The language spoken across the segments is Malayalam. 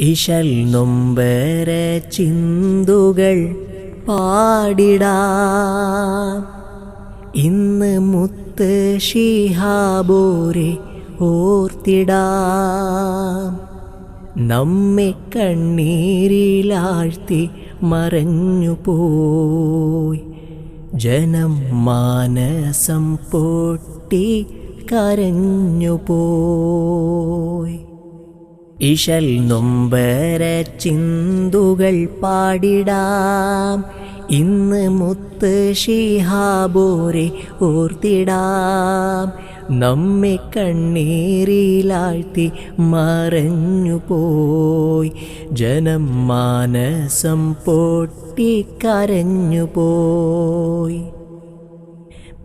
ഇശൽ നൊമ്പര ചിന്തുകൾ പാടിടാം. ഇന്ന് മുത്ത് ഷിഹാബോരെ ഓർത്തിടാം. നമ്മെ കണ്ണീരിലാഴ്ത്തി മറഞ്ഞു പോയി. ജനം മാനസം പൊട്ടി കരഞ്ഞു പോയി. ഇശൽ നൊമ്പര ചിന്തുകൾ പാടിടാം. ഇന്ന് മുത്ത് ഷിഹാബോരെ ഓർത്തിടാം. നമ്മെ കണ്ണീരിലാഴ്ത്തി മറഞ്ഞു പോയി. ജനം മാനസം പൊട്ടി കരഞ്ഞു പോയി.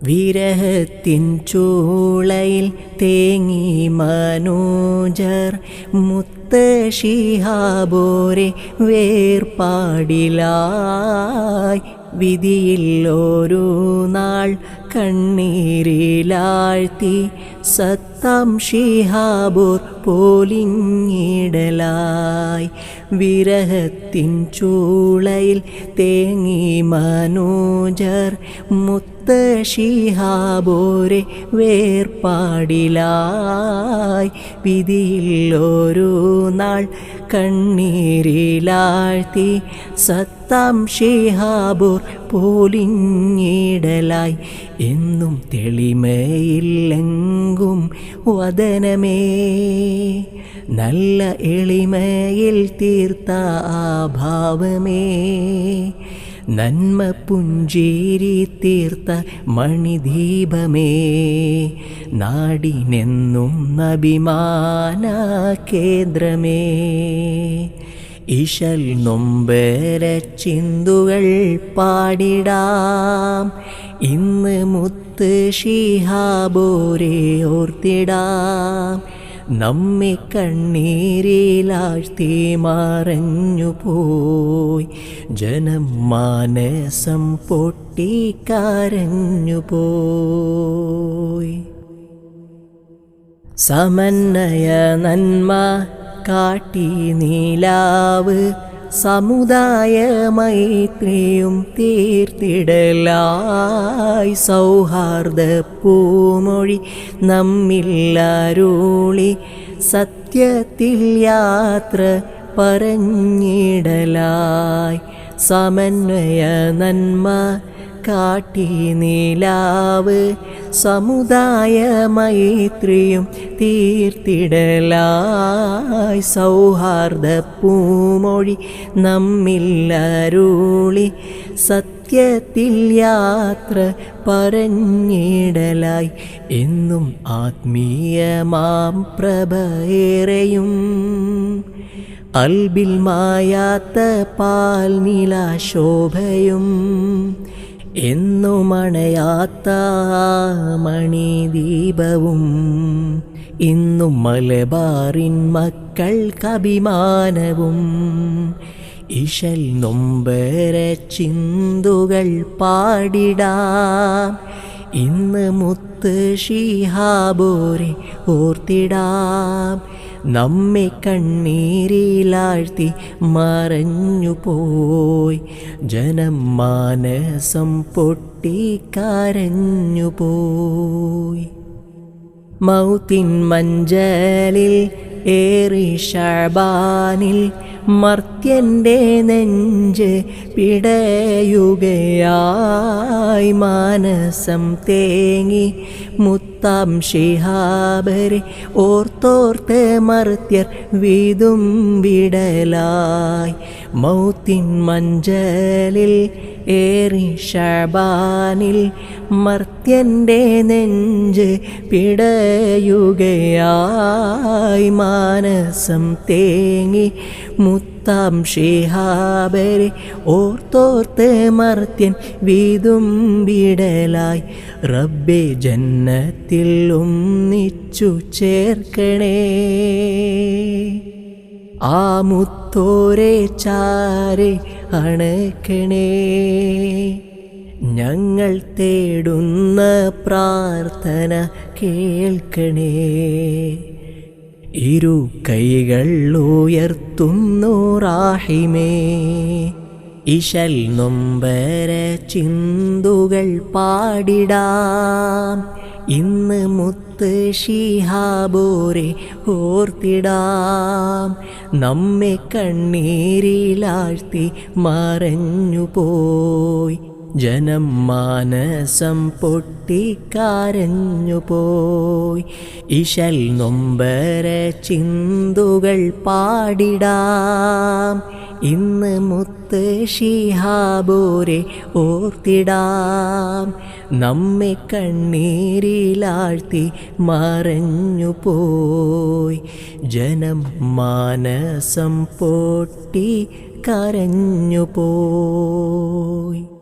വിരഹത്തിൻ ചൂളയിൽ തേങ്ങി മനോജർ മുത്ത ഷിഹാബോരെ വേർപാടിലായി. വിധിയിൽ ഒരു നാൾ കണ്ണീരിലാഴ്ത്തി സത്താം ഷിഹാബോർ പോലിങ്ങിടലായി. വിരഹത്തിൻ ചൂളയിൽ തേങ്ങി മനോജർ മുത്ത ഷിഹാബോരെ വേർപാടിലായി. വിധിയിൽ ഒരു നാൾ കണ്ണീരിലാഴ്ത്തി സത്താം ഷിഹാബോർ പോലിങ്ങിടലായി എന്നും തെളിമയില്ലെങ്കും വദനമേ. നല്ല എളിമയിൽ തീർത്ത ആ ഭാവമേ. നന്മ പുഞ്ചേരി തീർത്ത മണിദീപമേ. നാടിനെന്നും അഭിമാന കേന്ദ്രമേ. ഇശൽ നൊമ്പേര ചിന്തുകൾ പാടിടാം. ഇന്ന് മുത്ത് ഷിഹാബോരെ ഓർത്തിടാം. നമ്മെ കണ്ണീരിലാഴ്ത്തി മറഞ്ഞു പോയി. ജനം മാനസം പൊട്ടി പോയി. സമന്വയ നന്മ കാട്ടി നീലാവ് സമുദായ മൈത്രിയും തീർത്തിടലായി സൗഹാർദ്ദ പൂമൊഴി നമ്മില്ലരുളി സത്യത്തിൽ യാത്ര പറഞ്ഞിടലായി സമന്വയ നന്മ കാട്ടി നീലാവ് സമുദായ മൈത്രിയും തീർത്തിടലായി. സൗഹാർദ്ദ പൂമൊഴി നമ്മില്ലരുളി സത്യത്തിൽ യാത്ര പറഞ്ഞിടലായി. എന്നും ആത്മീയ മാം പ്രഭയേറെയും അൽബിൽ മായാത്ത പാൽ നീലാശോഭയും എന്നുമണയാത്ത മണിദീപവും ഇന്നും മലബാറിൻ മക്കൾ കഭിമാനവും ഇഷൽ നൊമ്പര ചിന്തുകൾ പാടിടാം ഇന്ന് മുത്ത് ഷിഹാബോരെ ഓർത്തിടാം. നമ്മെ കണ്ണീരിലാഴ്ത്തി മറഞ്ഞു പോയി. ജനം മാനസം പൊട്ടി കരഞ്ഞു പോയി. മൗത്തിൻ മഞ്ചലിൽ ഏറി ഷാബാനിൽ മർത്യന്റെ നെഞ്ച് പിടയുകയായി മാനസം തേങ്ങി മുത്താം ഷിഹാബരെ ഓർത്തോർത്ത് മർത്യർ വീതും വിടലായി. മൗത്തിൻ മഞ്ചലിൽ ഏറി ഷാബാനിൽ മർത്യന്റെ നെഞ്ച് പിടയുകയായി മാനസം തേങ്ങി മുത്താം ഷിഹാബരെ ഓർത്തോർത്ത് മർത്യൻ വീതും വിടലായി. റബ്ബെ ജന്നത്തിൽ ഒന്നിച്ചു ചേർക്കണേ. ആ മുത്തോരെ ചാരെ അണക്കണേ. ഞങ്ങൾ തേടുന്ന പ്രാർത്ഥന കേൾക്കണേ. ഇരു കൈകൾ ഉയർത്തുന്നു റാഹിമേ. ഇശൽ നൊമ്പര ചിന്തുകൾ പാടിടാം. ഇന്ന് മുത്ത് ഷിഹാബോരെ ഓർത്തിടാം. നമ്മെ കണ്ണീരിലാഴ്ത്തി മറഞ്ഞു പോയി. ജനം മാനസം പൊട്ടിക്കരഞ്ഞു പോയി. ഇശൽ നൊമ്പര ചിന്തുകൾ പാടിടാം. ഇന്ന് മുത്ത് ഷിഹാബോരെ ഓർത്തിടാം. നമ്മെ കണ്ണീരിലാഴ്ത്തി മറഞ്ഞു പോയി. ജനം മാനസം പൊട്ടി കരഞ്ഞു പോയി.